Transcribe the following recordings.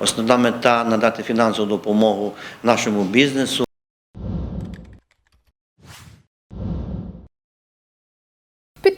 Основна мета надати фінансову допомогу нашому бізнесу.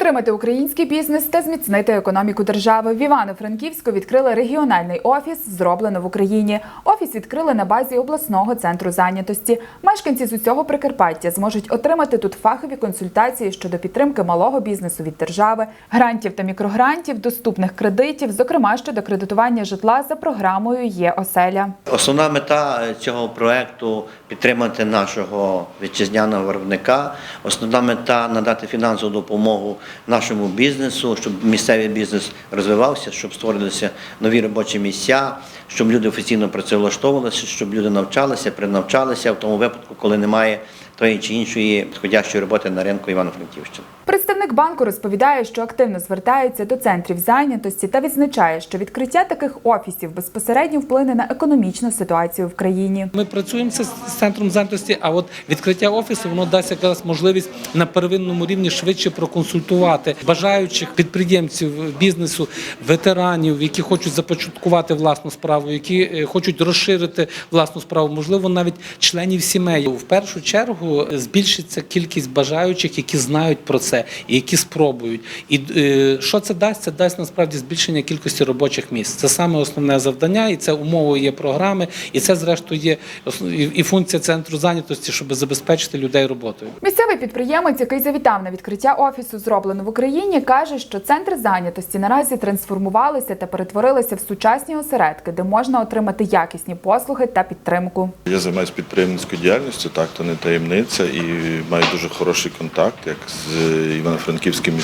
Підтримати український бізнес та зміцнити економіку держави. В Івано-Франківську відкрили регіональний офіс, зроблено в Україні. Офіс відкрили на базі обласного центру зайнятості. Мешканці з усього Прикарпаття зможуть отримати тут фахові консультації щодо підтримки малого бізнесу від держави, грантів та мікрогрантів, доступних кредитів, зокрема щодо кредитування житла за програмою Є оселя. Основна мета е, цього проекту підтримати нашого вітчизняного виробника. Основна мета надати фінансову допомогу нашому бізнесу, щоб місцевий бізнес розвивався, щоб створилися нові робочі місця, щоб люди офіційно працевлаштовувалися, щоб люди навчалися, принавчалися в тому випадку, коли немає тої чи іншої підходящої роботи на ринку Івано-Франківщини. Представник банку розповідає, що активно звертається до центрів зайнятості та відзначає, що відкриття таких офісів безпосередньо вплине на економічну ситуацію в країні. Ми працюємо з центром зайнятості, а от відкриття офісу воно дасть якраз можливість на первинному рівні швидше проконсультувати бажаючих підприємців бізнесу, ветеранів, які хочуть започаткувати власну справу, які е, хочуть розширити власну справу, можливо, навіть членів сімей. В першу чергу е, збільшиться кількість бажаючих, які знають про це і які спробують. І е, що це дасть? Це дасть насправді збільшення кількості робочих місць. Це саме основне завдання, і це умовою є програми, і це зрештою є і- і функція центру зайнятості, щоб забезпечити людей роботою. Місцевий підприємець, який завітав на відкриття офісу, зроблено в Україні, каже, що центри зайнятості наразі трансформувалися та перетворилися в сучасні осередки, де можна отримати якісні послуги та підтримку. Я займаюся підприємницькою діяльністю, так то не таємниця, і маю дуже хороший контакт як з Івано-Франківським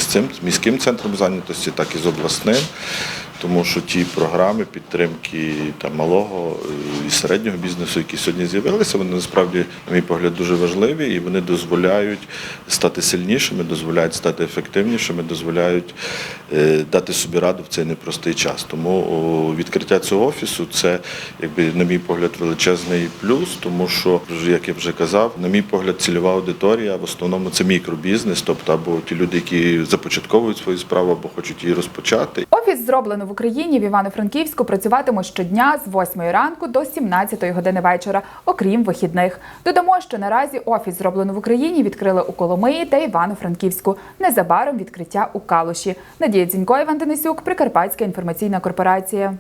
міським центром зайнятості, так і з обласним. Тому що ті програми підтримки там, малого е, і середнього бізнесу, які сьогодні з'явилися, вони насправді, на мій погляд, дуже важливі і вони дозволяють стати сильнішими, дозволяють стати ефективнішими, дозволяють е, дати собі раду в цей непростий час. Тому відкриття цього офісу це, якби, на мій погляд, величезний плюс, тому що, як я вже казав, на мій погляд, цільова аудиторія в основному це мікробізнес, тобто або ті люди, які започатковують свою справу, або хочуть її розпочати. Офіс зроблено в Україні в Івано-Франківську працюватимуть щодня з 8 ранку до 17 години вечора, окрім вихідних. Додамо, що наразі офіс зроблено в Україні відкрили у Коломиї та Івано-Франківську. Незабаром відкриття у Калуші. Надія Дзінько, Іван Денисюк, Прикарпатська інформаційна корпорація.